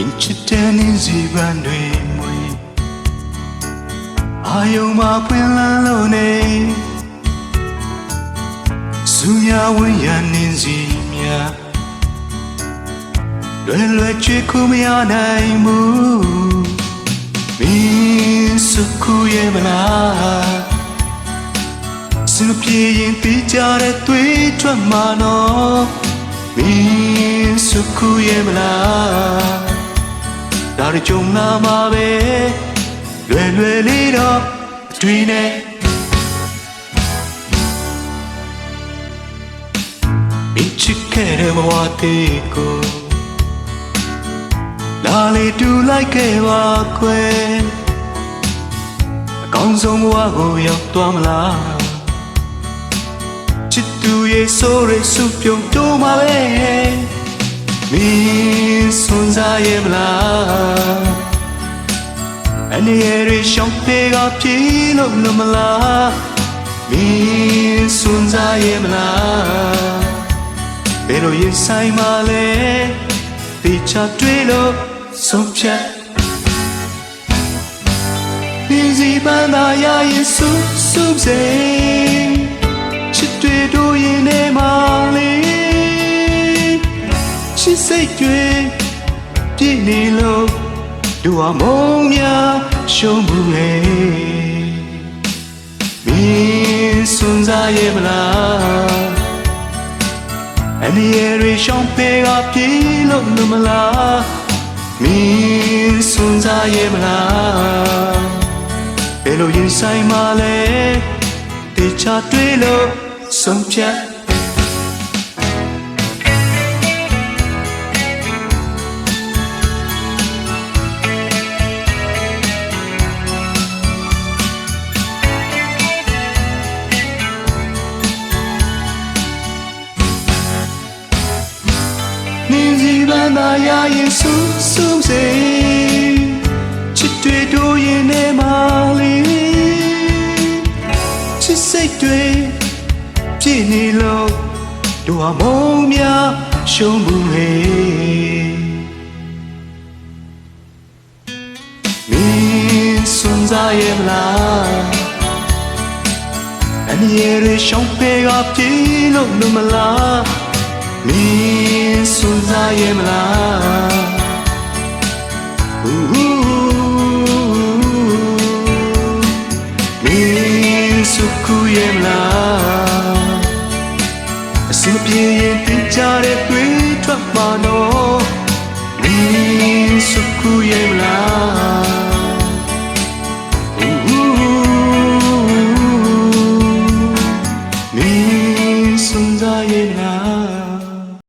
မင်းချစ်တဲ့နေစီပန်းတွေမွေအာယုံမှာပွင့်လန်းလို့နေစူညာဝင်ရနေစီများလွယ်လွယ်ချွေးခုမရနိုင်ဘူးမင်းစုခုရဲ့မလားစူပြေရင်ပြကြတဲ့တွေးထွက်မှာနော်မင်းစုခု ရဲ့မလားဒါရကြုံလာမှာပဲလွယ်လွယ်လေးတော့အတွေ့နဲ့မင်းချစ်ခဲ့တဲ့ဘဝသေးကိုလာလေတူလိုက်ခဲ့ပါခွဲအကောင်းဆုံးဘဝကိုရောက်သွားမလားချစ်သူရဲ့ဆိုးရစုပြုံတိုးမှာပဲ မင်းစွန်စားရဲ့မလားအနေရရှောင်းသေးကပြေလို့လမလားမင်းစွန်စားရဲ့မလားဘယ်လိုရင်ဆိုင်မလဲတေချာတွေ့လို့ဆုံးဖြတ်ဒီစီပန်းသာရရင်စုစုစေချစ်တွေ့တို့ရင်ထဲမှာ လေချစ်စိတ်တွေပြည့်နေလို့တို့ဟာမုံများရှုံးမှုဟဲ့မင်းစွန်စားရဲ့မလားအနေရရှောင်းပေကပြေလို့မမလားမင်းစွန်စားရဲ့မလားဘယ်လိုရင်ဆိုင်မလဲတေချာတွေ့လို့ဆုံးဖြတ် စီပန်းသာရရင်ဆူဆူစေချစ်တွေတို့ရင်ထဲမှာလေချစ်စိတ်တွေပြည့်နေလို့တို့ဟာမုံများရှုံးမှုဟေမင်းစွန်စားရဲ့မလားအမြဲတမ်းရှောင်းပေကပြေလို့မလား မင်းစွန့်စားရဲ့မလားမင်းစုခုရဲ့မလားအစပြေရင်တင်ကြတဲ့တွေ့ထွက်ပါတော့မင်းစုခုရဲ့